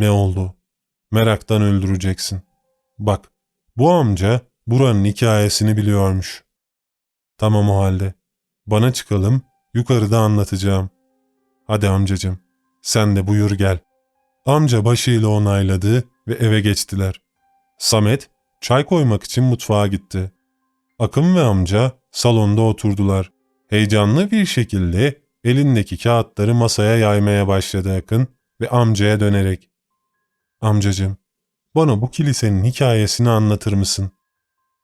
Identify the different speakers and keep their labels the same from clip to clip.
Speaker 1: Ne oldu? Meraktan öldüreceksin. Bak, bu amca buranın hikayesini biliyormuş. Tamam o halde. Bana çıkalım, yukarıda anlatacağım. Hadi amcacığım, sen de buyur gel. Amca başıyla onayladı ve eve geçtiler. Samet, çay koymak için mutfağa gitti. Akın ve amca salonda oturdular. Heyecanlı bir şekilde elindeki kağıtları masaya yaymaya başladı Akın ve amcaya dönerek. Amcacığım, bana bu kilisenin hikayesini anlatır mısın?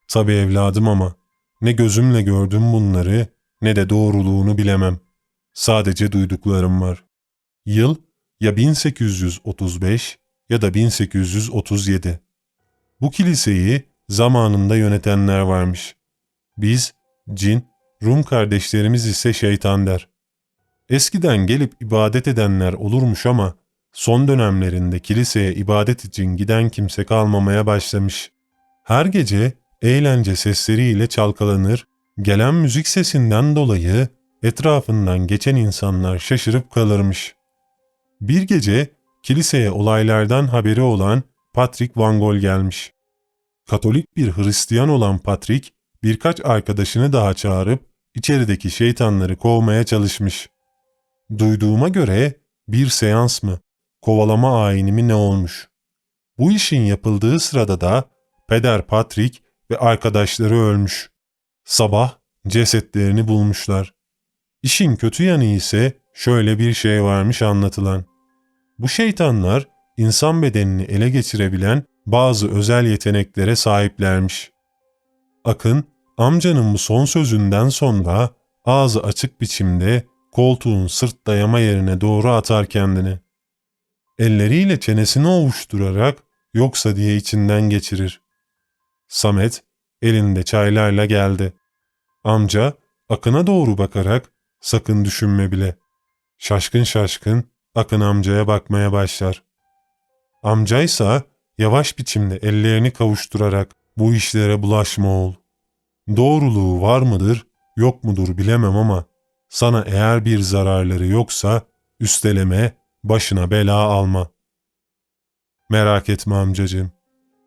Speaker 1: Tabii evladım ama ne gözümle gördüm bunları ne de doğruluğunu bilemem. Sadece duyduklarım var. Yıl ya 1835 ya da 1837. Bu kiliseyi zamanında yönetenler varmış. Biz cin, Rum kardeşlerimiz ise şeytan der. Eskiden gelip ibadet edenler olurmuş ama son dönemlerinde kiliseye ibadet için giden kimse kalmamaya başlamış. Her gece eğlence sesleriyle çalkalanır, gelen müzik sesinden dolayı etrafından geçen insanlar şaşırıp kalırmış. Bir gece kiliseye olaylardan haberi olan Patrick Van Gogh gelmiş. Katolik bir Hristiyan olan Patrick birkaç arkadaşını daha çağırıp içerideki şeytanları kovmaya çalışmış. Duyduğuma göre bir seans mı, kovalama ayini mi ne olmuş? Bu işin yapıldığı sırada da Peder Patrick ve arkadaşları ölmüş. Sabah cesetlerini bulmuşlar. İşin kötü yanı ise şöyle bir şey varmış anlatılan. Bu şeytanlar insan bedenini ele geçirebilen bazı özel yeteneklere sahiplermiş. Akın, amcanın bu son sözünden sonra ağzı açık biçimde koltuğun sırt dayama yerine doğru atar kendini. Elleriyle çenesini ovuşturarak yoksa diye içinden geçirir. Samet elinde çaylarla geldi. Amca Akın'a doğru bakarak sakın düşünme bile. Şaşkın şaşkın Akın amcaya bakmaya başlar. Amcaysa yavaş biçimde ellerini kavuşturarak bu işlere bulaşma oğul. Doğruluğu var mıdır, yok mudur bilemem ama sana eğer bir zararları yoksa üsteleme, başına bela alma. Merak etme amcacığım.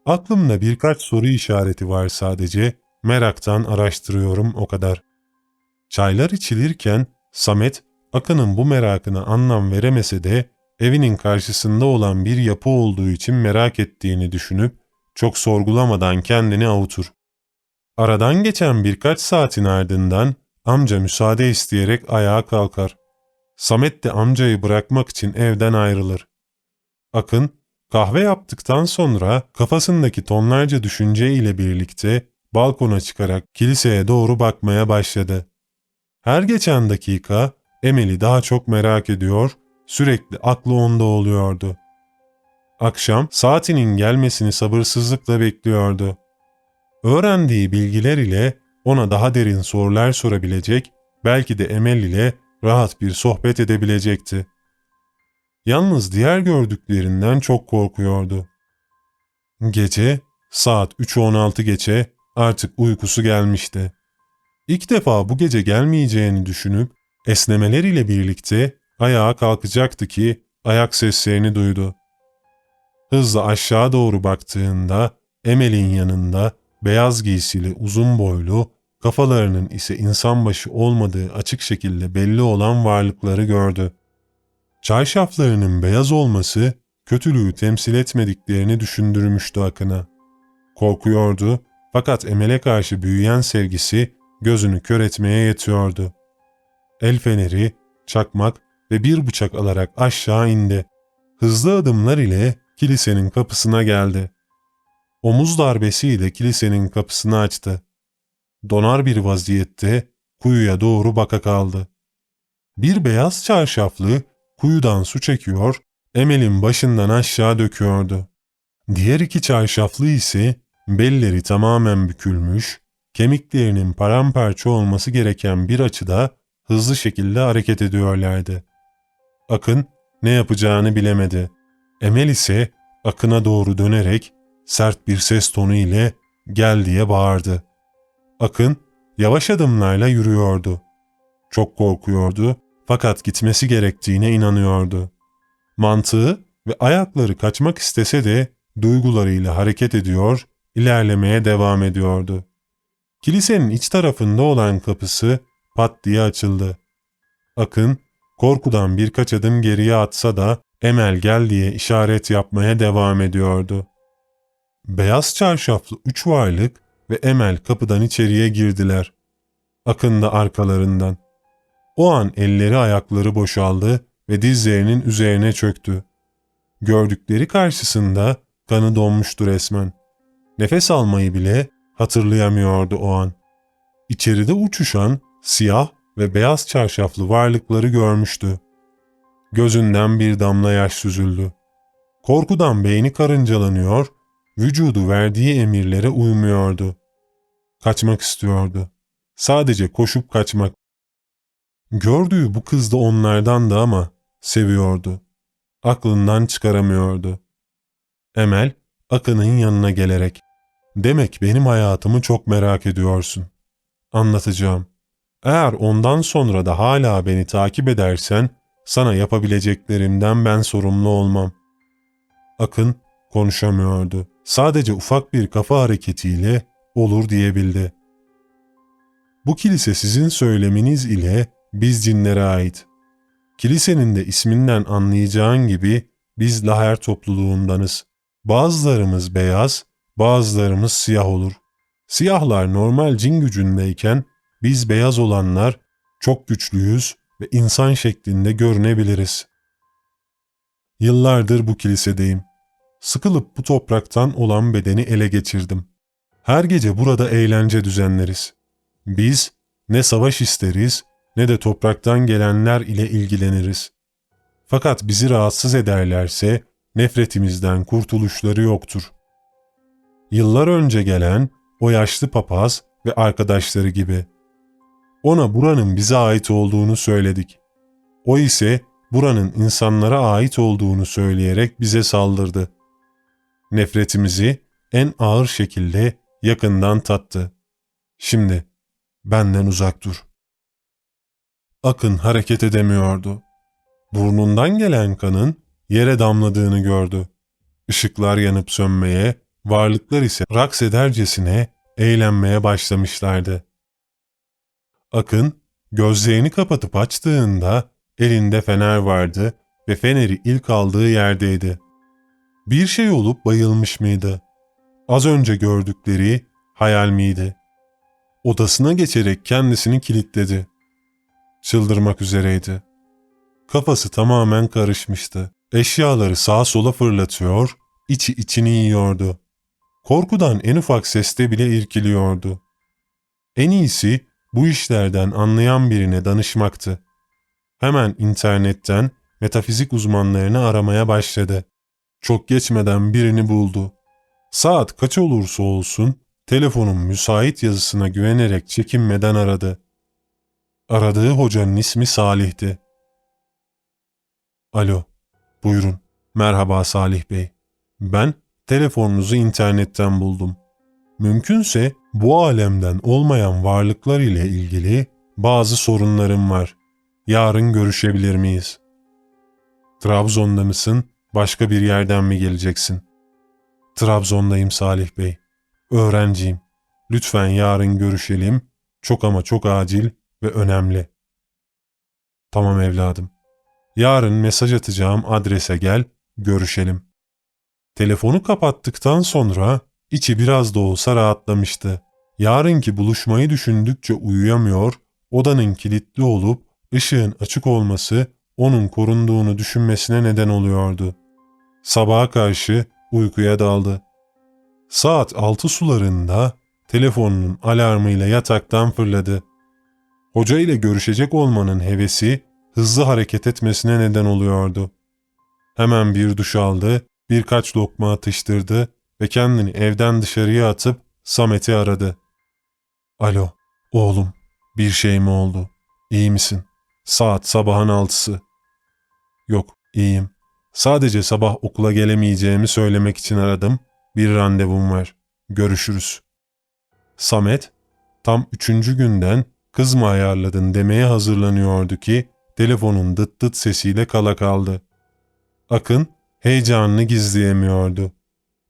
Speaker 1: Aklımda birkaç soru işareti var sadece, meraktan araştırıyorum o kadar. Çaylar içilirken Samet, Akın'ın bu merakına anlam veremese de evinin karşısında olan bir yapı olduğu için merak ettiğini düşünüp çok sorgulamadan kendini avutur. Aradan geçen birkaç saatin ardından amca müsaade isteyerek ayağa kalkar. Samet de amcayı bırakmak için evden ayrılır. Akın kahve yaptıktan sonra kafasındaki tonlarca düşünce ile birlikte balkona çıkarak kiliseye doğru bakmaya başladı. Her geçen dakika Emel'i daha çok merak ediyor, sürekli aklı onda oluyordu. Akşam saatinin gelmesini sabırsızlıkla bekliyordu. Öğrendiği bilgiler ile ona daha derin sorular sorabilecek, belki de Emel ile rahat bir sohbet edebilecekti. Yalnız diğer gördüklerinden çok korkuyordu. Gece saat 3.16 geçe artık uykusu gelmişti. İlk defa bu gece gelmeyeceğini düşünüp esnemeleriyle birlikte ayağa kalkacaktı ki ayak seslerini duydu. Hızla aşağı doğru baktığında Emel'in yanında beyaz giysili uzun boylu, kafalarının ise insan başı olmadığı açık şekilde belli olan varlıkları gördü. Çarşaflarının beyaz olması kötülüğü temsil etmediklerini düşündürmüştü Akın'a. Korkuyordu fakat Emel'e karşı büyüyen sevgisi gözünü kör etmeye yetiyordu. El feneri, çakmak ve bir bıçak alarak aşağı indi. Hızlı adımlar ile kilisenin kapısına geldi. Omuz darbesiyle kilisenin kapısını açtı. Donar bir vaziyette kuyuya doğru baka kaldı. Bir beyaz çarşaflı kuyudan su çekiyor, Emel'in başından aşağı döküyordu. Diğer iki çarşaflı ise belleri tamamen bükülmüş, kemiklerinin paramparça olması gereken bir açıda hızlı şekilde hareket ediyorlardı. Akın ne yapacağını bilemedi. Emel ise Akın'a doğru dönerek sert bir ses tonu ile gel diye bağırdı. Akın yavaş adımlarla yürüyordu. Çok korkuyordu fakat gitmesi gerektiğine inanıyordu. Mantığı ve ayakları kaçmak istese de duygularıyla hareket ediyor, ilerlemeye devam ediyordu. Kilisenin iç tarafında olan kapısı pat diye açıldı. Akın korkudan birkaç adım geriye atsa da Emel gel diye işaret yapmaya devam ediyordu. Beyaz çarşaflı üç varlık ve Emel kapıdan içeriye girdiler. Akın da arkalarından. O an elleri ayakları boşaldı ve dizlerinin üzerine çöktü. Gördükleri karşısında kanı donmuştu resmen. Nefes almayı bile hatırlayamıyordu o an. İçeride uçuşan siyah ve beyaz çarşaflı varlıkları görmüştü. Gözünden bir damla yaş süzüldü. Korkudan beyni karıncalanıyor, vücudu verdiği emirlere uymuyordu. Kaçmak istiyordu. Sadece koşup kaçmak. Gördüğü bu kız da onlardandı ama seviyordu. Aklından çıkaramıyordu. Emel, Akın'ın yanına gelerek, ''Demek benim hayatımı çok merak ediyorsun. Anlatacağım. Eğer ondan sonra da hala beni takip edersen, sana yapabileceklerimden ben sorumlu olmam. Akın konuşamıyordu. Sadece ufak bir kafa hareketiyle olur diyebildi. Bu kilise sizin söyleminiz ile biz cinlere ait. Kilisenin de isminden anlayacağın gibi biz laher topluluğundanız. Bazılarımız beyaz, bazılarımız siyah olur. Siyahlar normal cin gücündeyken biz beyaz olanlar çok güçlüyüz ve insan şeklinde görünebiliriz. Yıllardır bu kilisedeyim. Sıkılıp bu topraktan olan bedeni ele geçirdim. Her gece burada eğlence düzenleriz. Biz ne savaş isteriz ne de topraktan gelenler ile ilgileniriz. Fakat bizi rahatsız ederlerse nefretimizden kurtuluşları yoktur. Yıllar önce gelen o yaşlı papaz ve arkadaşları gibi. Ona buranın bize ait olduğunu söyledik. O ise buranın insanlara ait olduğunu söyleyerek bize saldırdı. Nefretimizi en ağır şekilde yakından tattı. Şimdi benden uzak dur. Akın hareket edemiyordu. Burnundan gelen kanın yere damladığını gördü. Işıklar yanıp sönmeye, varlıklar ise raks edercesine eğlenmeye başlamışlardı. Akın gözlerini kapatıp açtığında elinde fener vardı ve feneri ilk aldığı yerdeydi. Bir şey olup bayılmış mıydı? Az önce gördükleri hayal miydi? Odasına geçerek kendisini kilitledi. Çıldırmak üzereydi. Kafası tamamen karışmıştı. Eşyaları sağa sola fırlatıyor, içi içini yiyordu. Korkudan en ufak seste bile irkiliyordu. En iyisi bu işlerden anlayan birine danışmaktı. Hemen internetten metafizik uzmanlarını aramaya başladı. Çok geçmeden birini buldu. Saat kaç olursa olsun telefonun müsait yazısına güvenerek çekinmeden aradı. Aradığı hocanın ismi Salih'ti. Alo, buyurun. Merhaba Salih Bey. Ben telefonunuzu internetten buldum. Mümkünse bu alemden olmayan varlıklar ile ilgili bazı sorunlarım var. Yarın görüşebilir miyiz? Trabzon'da mısın, başka bir yerden mi geleceksin? Trabzon'dayım Salih Bey. Öğrenciyim. Lütfen yarın görüşelim. Çok ama çok acil ve önemli. Tamam evladım. Yarın mesaj atacağım adrese gel, görüşelim. Telefonu kapattıktan sonra içi biraz da olsa rahatlamıştı. Yarınki buluşmayı düşündükçe uyuyamıyor, odanın kilitli olup ışığın açık olması onun korunduğunu düşünmesine neden oluyordu. Sabaha karşı uykuya daldı. Saat altı sularında telefonunun alarmıyla yataktan fırladı. Hoca ile görüşecek olmanın hevesi hızlı hareket etmesine neden oluyordu. Hemen bir duş aldı, birkaç lokma atıştırdı ve kendini evden dışarıya atıp Samet'i aradı. Alo, oğlum, bir şey mi oldu? İyi misin? Saat sabahın altısı. Yok, iyiyim. Sadece sabah okula gelemeyeceğimi söylemek için aradım. Bir randevum var. Görüşürüz. Samet, tam üçüncü günden kız mı ayarladın demeye hazırlanıyordu ki telefonun dıt dıt sesiyle kala kaldı. Akın heyecanını gizleyemiyordu.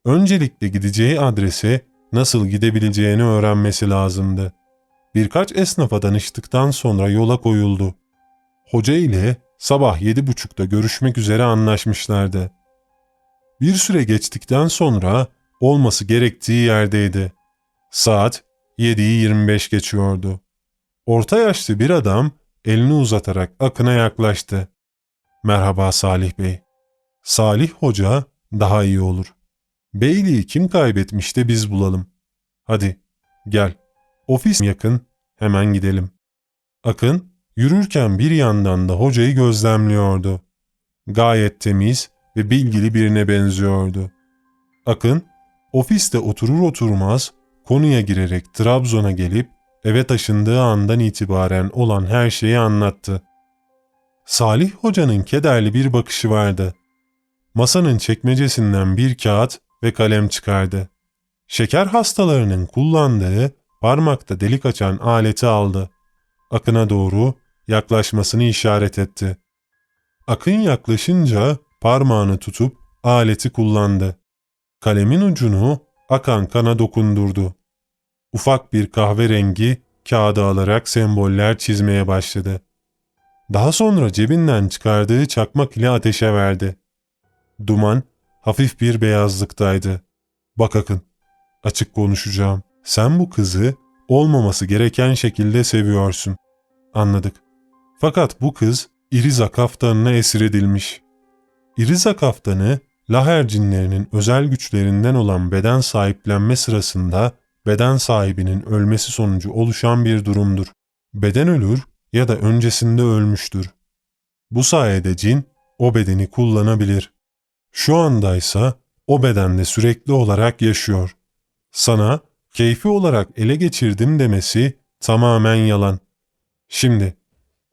Speaker 1: Öncelikle gideceği adrese nasıl gidebileceğini öğrenmesi lazımdı. Birkaç esnafa danıştıktan sonra yola koyuldu. Hoca ile sabah yedi buçukta görüşmek üzere anlaşmışlardı. Bir süre geçtikten sonra olması gerektiği yerdeydi. Saat 7'yi 25 geçiyordu. Orta yaşlı bir adam elini uzatarak Akın'a yaklaştı. Merhaba Salih Bey. Salih Hoca daha iyi olur. Beyliği kim kaybetmiş de biz bulalım. Hadi gel. Ofis yakın hemen gidelim. Akın yürürken bir yandan da hocayı gözlemliyordu. Gayet temiz ve bilgili birine benziyordu. Akın ofiste oturur oturmaz konuya girerek Trabzon'a gelip eve taşındığı andan itibaren olan her şeyi anlattı. Salih Hoca'nın kederli bir bakışı vardı. Masanın çekmecesinden bir kağıt ve kalem çıkardı. Şeker hastalarının kullandığı parmakta delik açan aleti aldı. Akın'a doğru yaklaşmasını işaret etti. Akın yaklaşınca parmağını tutup aleti kullandı. Kalemin ucunu akan kana dokundurdu. Ufak bir kahverengi kağıdı alarak semboller çizmeye başladı. Daha sonra cebinden çıkardığı çakmak ile ateşe verdi. Duman hafif bir beyazlıktaydı. Bak Akın, açık konuşacağım. Sen bu kızı olmaması gereken şekilde seviyorsun. Anladık. Fakat bu kız İriza kaftanına esir edilmiş. İriza kaftanı Laher cinlerinin özel güçlerinden olan beden sahiplenme sırasında beden sahibinin ölmesi sonucu oluşan bir durumdur. Beden ölür ya da öncesinde ölmüştür. Bu sayede cin o bedeni kullanabilir. Şu andaysa o bedende sürekli olarak yaşıyor. Sana keyfi olarak ele geçirdim demesi tamamen yalan. Şimdi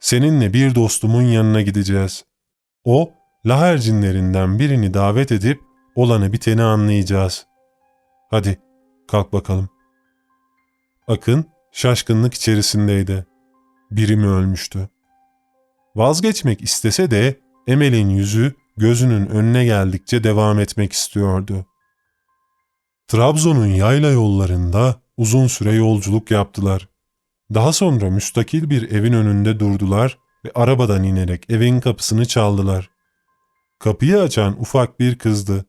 Speaker 1: seninle bir dostumun yanına gideceğiz. O laher cinlerinden birini davet edip olanı biteni anlayacağız. Hadi kalk bakalım. Akın şaşkınlık içerisindeydi. Biri mi ölmüştü? Vazgeçmek istese de Emel'in yüzü gözünün önüne geldikçe devam etmek istiyordu. Trabzon'un yayla yollarında uzun süre yolculuk yaptılar. Daha sonra müstakil bir evin önünde durdular ve arabadan inerek evin kapısını çaldılar. Kapıyı açan ufak bir kızdı.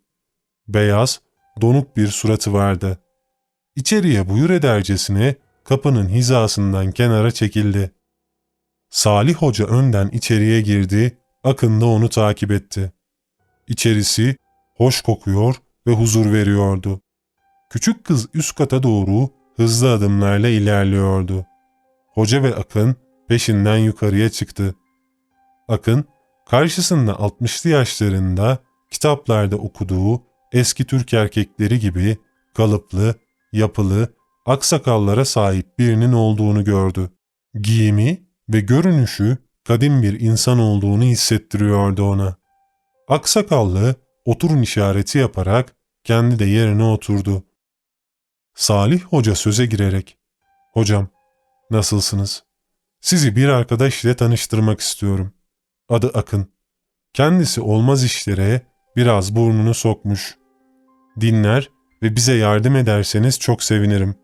Speaker 1: Beyaz, donuk bir suratı vardı. İçeriye buyur edercesine kapının hizasından kenara çekildi. Salih Hoca önden içeriye girdi, Akın da onu takip etti. İçerisi hoş kokuyor ve huzur veriyordu. Küçük kız üst kata doğru hızlı adımlarla ilerliyordu. Hoca ve Akın peşinden yukarıya çıktı. Akın, karşısında 60'lı yaşlarında kitaplarda okuduğu eski Türk erkekleri gibi kalıplı, yapılı, aksakallara sahip birinin olduğunu gördü. Giyimi ve görünüşü kadim bir insan olduğunu hissettiriyordu ona. Aksakallı oturun işareti yaparak kendi de yerine oturdu. Salih Hoca söze girerek, ''Hocam, nasılsınız? Sizi bir arkadaş ile tanıştırmak istiyorum. Adı Akın. Kendisi olmaz işlere biraz burnunu sokmuş. Dinler ve bize yardım ederseniz çok sevinirim.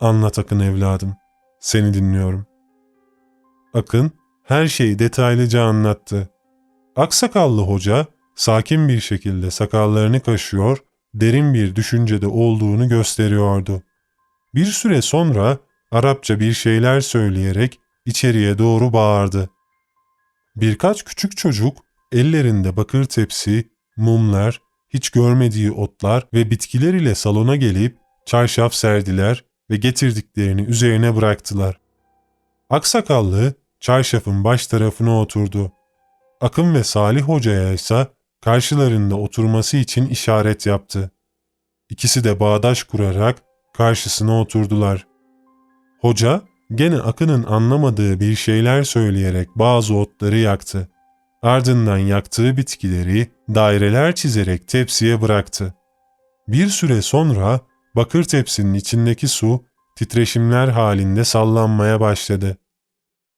Speaker 1: Anlat Akın evladım. Seni dinliyorum. Akın her şeyi detaylıca anlattı. Aksakallı hoca sakin bir şekilde sakallarını kaşıyor, derin bir düşüncede olduğunu gösteriyordu. Bir süre sonra Arapça bir şeyler söyleyerek içeriye doğru bağırdı. Birkaç küçük çocuk ellerinde bakır tepsi, mumlar, hiç görmediği otlar ve bitkiler ile salona gelip çarşaf serdiler ve getirdiklerini üzerine bıraktılar. Aksakallı çarşafın baş tarafına oturdu. Akın ve Salih Hoca'ya ise karşılarında oturması için işaret yaptı. İkisi de bağdaş kurarak karşısına oturdular. Hoca gene Akın'ın anlamadığı bir şeyler söyleyerek bazı otları yaktı. Ardından yaktığı bitkileri daireler çizerek tepsiye bıraktı. Bir süre sonra bakır tepsinin içindeki su titreşimler halinde sallanmaya başladı.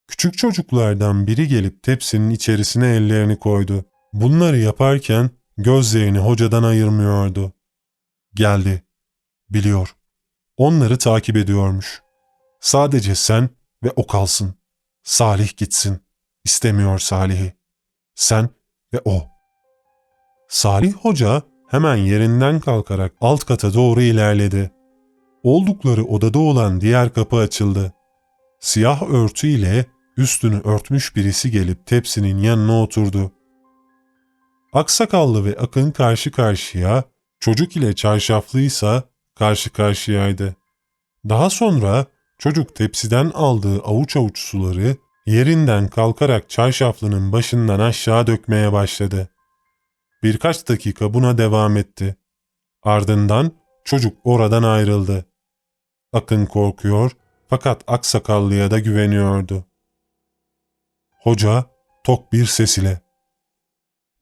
Speaker 1: Küçük çocuklardan biri gelip tepsinin içerisine ellerini koydu. Bunları yaparken gözlerini hocadan ayırmıyordu. Geldi. Biliyor. Onları takip ediyormuş. Sadece sen ve o kalsın. Salih gitsin. İstemiyor Salih'i. Sen ve o. Salih Hoca hemen yerinden kalkarak alt kata doğru ilerledi. Oldukları odada olan diğer kapı açıldı. Siyah örtü ile üstünü örtmüş birisi gelip tepsinin yanına oturdu. Aksakallı ve Akın karşı karşıya, çocuk ile çarşaflıysa karşı karşıyaydı. Daha sonra çocuk tepsiden aldığı avuç avuç suları yerinden kalkarak çarşaflının başından aşağı dökmeye başladı. Birkaç dakika buna devam etti. Ardından çocuk oradan ayrıldı. Akın korkuyor fakat aksakallıya da güveniyordu. Hoca tok bir ses ile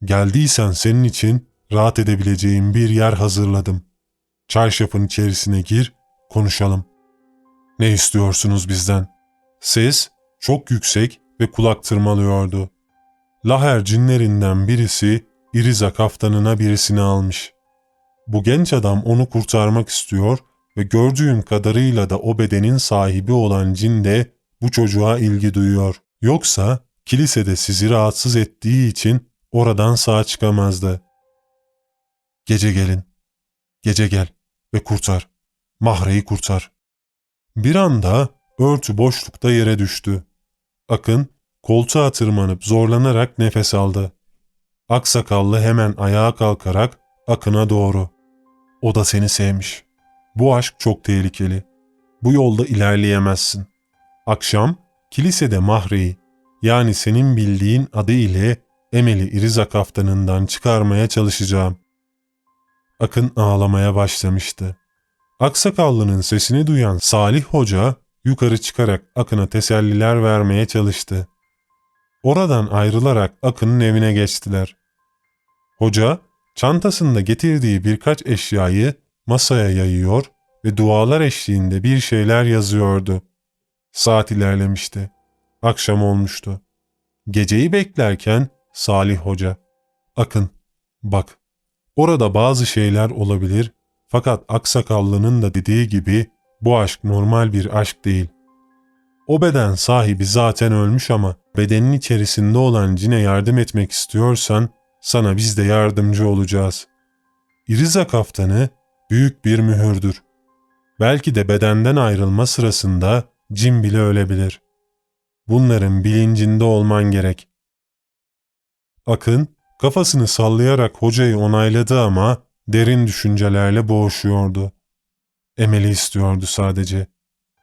Speaker 1: ''Geldiysen senin için rahat edebileceğim bir yer hazırladım. Çarşafın içerisine gir, konuşalım. Ne istiyorsunuz bizden?'' Ses çok yüksek ve kulak tırmalıyordu. Laher cinlerinden birisi İriza kaftanına birisini almış. Bu genç adam onu kurtarmak istiyor ve gördüğüm kadarıyla da o bedenin sahibi olan cin de bu çocuğa ilgi duyuyor. Yoksa kilisede sizi rahatsız ettiği için oradan sağ çıkamazdı. Gece gelin, gece gel ve kurtar, Mahre'yi kurtar. Bir anda örtü boşlukta yere düştü. Akın koltuğa tırmanıp zorlanarak nefes aldı. Aksakallı hemen ayağa kalkarak Akın'a doğru. O da seni sevmiş. Bu aşk çok tehlikeli. Bu yolda ilerleyemezsin. Akşam kilisede Mahre'yi yani senin bildiğin adı ile Emel'i İriza kaftanından çıkarmaya çalışacağım. Akın ağlamaya başlamıştı. Aksakallının sesini duyan Salih Hoca yukarı çıkarak Akın'a teselliler vermeye çalıştı. Oradan ayrılarak Akın'ın evine geçtiler. Hoca, çantasında getirdiği birkaç eşyayı masaya yayıyor ve dualar eşliğinde bir şeyler yazıyordu. Saat ilerlemişti. Akşam olmuştu. Geceyi beklerken Salih Hoca, Akın, bak, orada bazı şeyler olabilir fakat Aksakallının da dediği gibi bu aşk normal bir aşk değil. O beden sahibi zaten ölmüş ama bedenin içerisinde olan cine yardım etmek istiyorsan sana biz de yardımcı olacağız. İriza kaftanı büyük bir mühürdür. Belki de bedenden ayrılma sırasında cin bile ölebilir. Bunların bilincinde olman gerek. Akın kafasını sallayarak hocayı onayladı ama derin düşüncelerle boğuşuyordu. Emeli istiyordu sadece.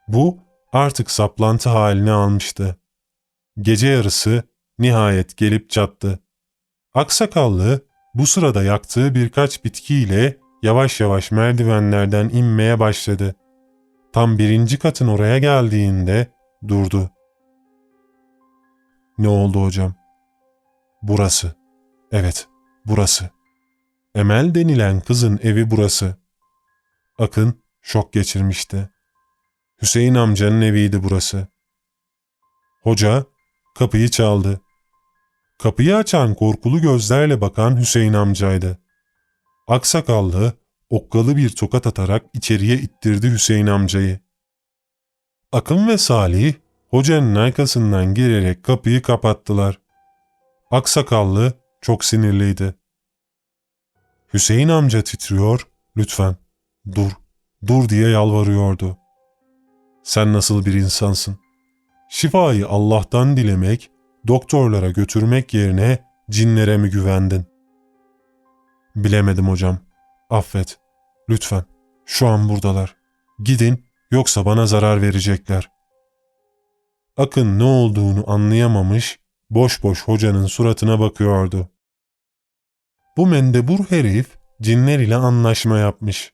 Speaker 1: Bu artık saplantı halini almıştı. Gece yarısı nihayet gelip çattı. Aksakallı bu sırada yaktığı birkaç bitkiyle yavaş yavaş merdivenlerden inmeye başladı. Tam birinci katın oraya geldiğinde durdu. Ne oldu hocam? Burası. Evet, burası. Emel denilen kızın evi burası. Akın şok geçirmişti. Hüseyin amcanın eviydi burası. Hoca kapıyı çaldı. Kapıyı açan korkulu gözlerle bakan Hüseyin amcaydı. Aksakallı, okkalı bir tokat atarak içeriye ittirdi Hüseyin amcayı. Akın ve Salih, hocanın arkasından girerek kapıyı kapattılar. Aksakallı çok sinirliydi. Hüseyin amca titriyor, lütfen, dur, dur diye yalvarıyordu. Sen nasıl bir insansın? Şifayı Allah'tan dilemek, doktorlara götürmek yerine cinlere mi güvendin? Bilemedim hocam. Affet. Lütfen. Şu an buradalar. Gidin yoksa bana zarar verecekler. Akın ne olduğunu anlayamamış, boş boş hocanın suratına bakıyordu. Bu mendebur herif cinler ile anlaşma yapmış.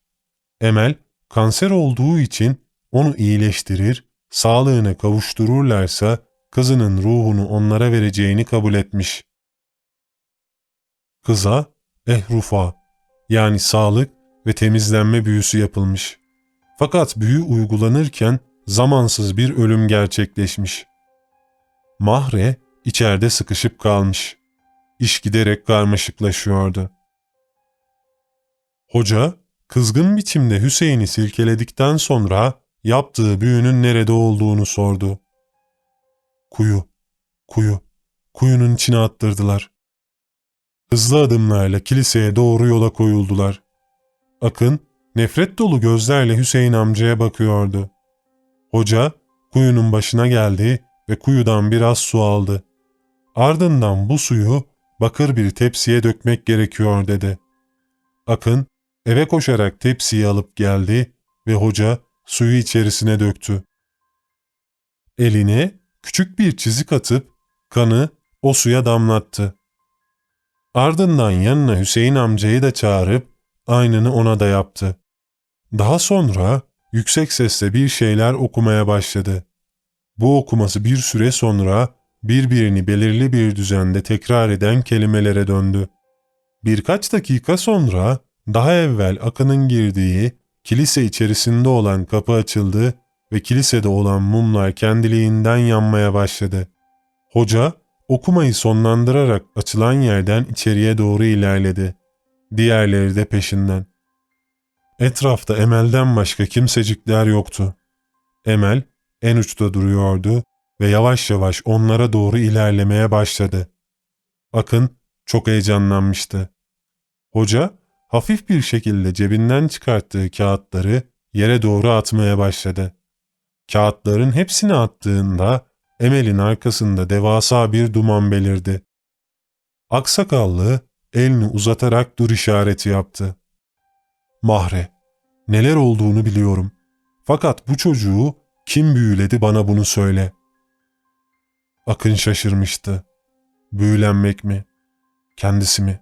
Speaker 1: Emel kanser olduğu için onu iyileştirir, sağlığına kavuştururlarsa kızının ruhunu onlara vereceğini kabul etmiş. Kıza ehrufa yani sağlık ve temizlenme büyüsü yapılmış. Fakat büyü uygulanırken zamansız bir ölüm gerçekleşmiş. Mahre içeride sıkışıp kalmış. İş giderek karmaşıklaşıyordu. Hoca, kızgın biçimde Hüseyin'i silkeledikten sonra yaptığı büyünün nerede olduğunu sordu. Kuyu, kuyu, kuyunun içine attırdılar. Hızlı adımlarla kiliseye doğru yola koyuldular. Akın, nefret dolu gözlerle Hüseyin amcaya bakıyordu. Hoca, kuyunun başına geldi ve kuyudan biraz su aldı. Ardından bu suyu bakır bir tepsiye dökmek gerekiyor dedi. Akın, eve koşarak tepsiyi alıp geldi ve hoca suyu içerisine döktü. Eline küçük bir çizik atıp kanı o suya damlattı. Ardından yanına Hüseyin amcayı da çağırıp aynını ona da yaptı. Daha sonra yüksek sesle bir şeyler okumaya başladı. Bu okuması bir süre sonra birbirini belirli bir düzende tekrar eden kelimelere döndü. Birkaç dakika sonra daha evvel Akın'ın girdiği kilise içerisinde olan kapı açıldı ve kilisede olan mumlar kendiliğinden yanmaya başladı. Hoca okumayı sonlandırarak açılan yerden içeriye doğru ilerledi. Diğerleri de peşinden. Etrafta Emel'den başka kimsecikler yoktu. Emel en uçta duruyordu ve yavaş yavaş onlara doğru ilerlemeye başladı. Akın çok heyecanlanmıştı. Hoca hafif bir şekilde cebinden çıkarttığı kağıtları yere doğru atmaya başladı. Kağıtların hepsini attığında Emel'in arkasında devasa bir duman belirdi. Aksakallı elini uzatarak dur işareti yaptı. Mahre, neler olduğunu biliyorum. Fakat bu çocuğu kim büyüledi bana bunu söyle. Akın şaşırmıştı. Büyülenmek mi? Kendisi mi?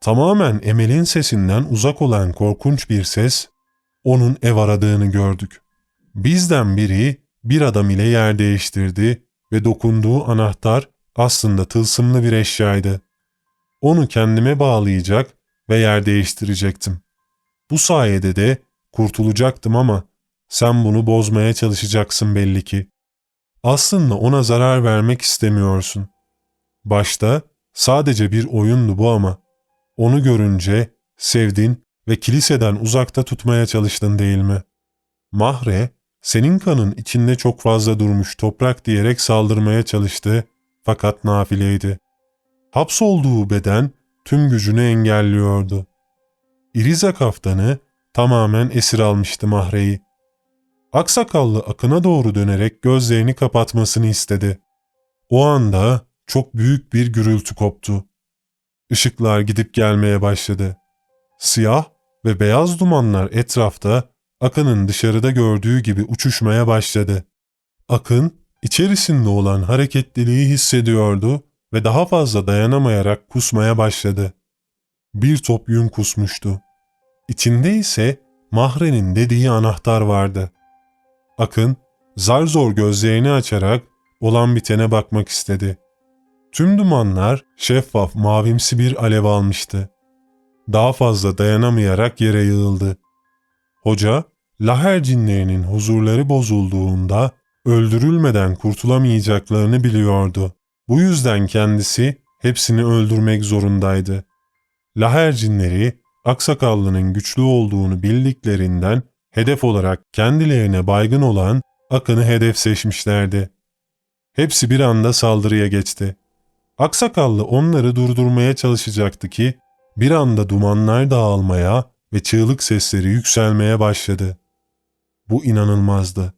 Speaker 1: Tamamen Emel'in sesinden uzak olan korkunç bir ses, onun ev aradığını gördük. Bizden biri bir adam ile yer değiştirdi ve dokunduğu anahtar aslında tılsımlı bir eşyaydı. Onu kendime bağlayacak ve yer değiştirecektim. Bu sayede de kurtulacaktım ama sen bunu bozmaya çalışacaksın belli ki. Aslında ona zarar vermek istemiyorsun. Başta sadece bir oyundu bu ama onu görünce sevdin ve kiliseden uzakta tutmaya çalıştın değil mi? Mahre, senin kanın içinde çok fazla durmuş toprak diyerek saldırmaya çalıştı fakat nafileydi. Hapsolduğu beden tüm gücünü engelliyordu. İriza kaftanı tamamen esir almıştı Mahre'yi. Aksakallı Akın'a doğru dönerek gözlerini kapatmasını istedi. O anda çok büyük bir gürültü koptu. Işıklar gidip gelmeye başladı. Siyah ve beyaz dumanlar etrafta Akın'ın dışarıda gördüğü gibi uçuşmaya başladı. Akın, içerisinde olan hareketliliği hissediyordu ve daha fazla dayanamayarak kusmaya başladı. Bir top yün kusmuştu. İçinde ise Mahre'nin dediği anahtar vardı. Akın, zar zor gözlerini açarak olan bitene bakmak istedi. Tüm dumanlar şeffaf mavimsi bir alev almıştı. Daha fazla dayanamayarak yere yığıldı. Hoca, laher cinlerinin huzurları bozulduğunda öldürülmeden kurtulamayacaklarını biliyordu. Bu yüzden kendisi hepsini öldürmek zorundaydı. Laher cinleri Aksakallının güçlü olduğunu bildiklerinden hedef olarak kendilerine baygın olan Akın'ı hedef seçmişlerdi. Hepsi bir anda saldırıya geçti. Aksakallı onları durdurmaya çalışacaktı ki bir anda dumanlar dağılmaya ve çığlık sesleri yükselmeye başladı. Bu inanılmazdı.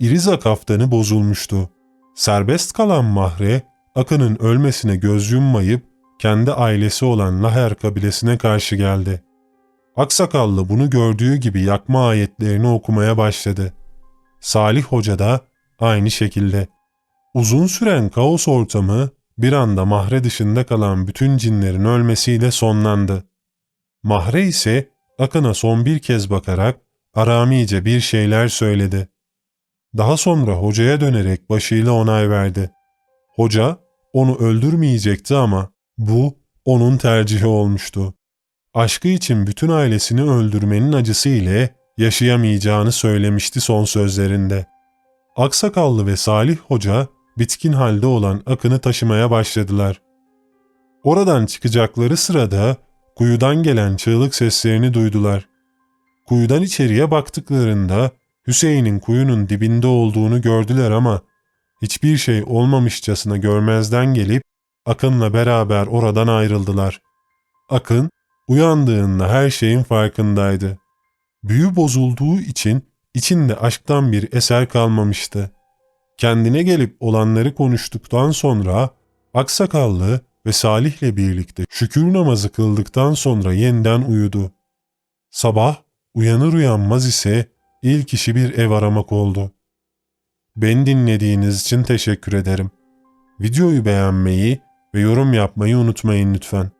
Speaker 1: İriza kaftanı bozulmuştu. Serbest kalan Mahre, Akın'ın ölmesine göz yummayıp kendi ailesi olan Laher kabilesine karşı geldi. Aksakallı bunu gördüğü gibi yakma ayetlerini okumaya başladı. Salih Hoca da aynı şekilde. Uzun süren kaos ortamı bir anda Mahre dışında kalan bütün cinlerin ölmesiyle sonlandı. Mahre ise Akın'a son bir kez bakarak Aramice bir şeyler söyledi. Daha sonra hocaya dönerek başıyla onay verdi. Hoca onu öldürmeyecekti ama bu onun tercihi olmuştu. Aşkı için bütün ailesini öldürmenin acısı ile yaşayamayacağını söylemişti son sözlerinde. Aksakallı ve Salih Hoca bitkin halde olan Akın'ı taşımaya başladılar. Oradan çıkacakları sırada kuyudan gelen çığlık seslerini duydular. Kuyudan içeriye baktıklarında Hüseyin'in kuyunun dibinde olduğunu gördüler ama hiçbir şey olmamışçasına görmezden gelip Akın'la beraber oradan ayrıldılar. Akın uyandığında her şeyin farkındaydı. Büyü bozulduğu için içinde aşktan bir eser kalmamıştı. Kendine gelip olanları konuştuktan sonra aksakallı ve Salih'le birlikte şükür namazı kıldıktan sonra yeniden uyudu. Sabah uyanır uyanmaz ise ilk işi bir ev aramak oldu. Beni dinlediğiniz için teşekkür ederim. Videoyu beğenmeyi ve yorum yapmayı unutmayın lütfen.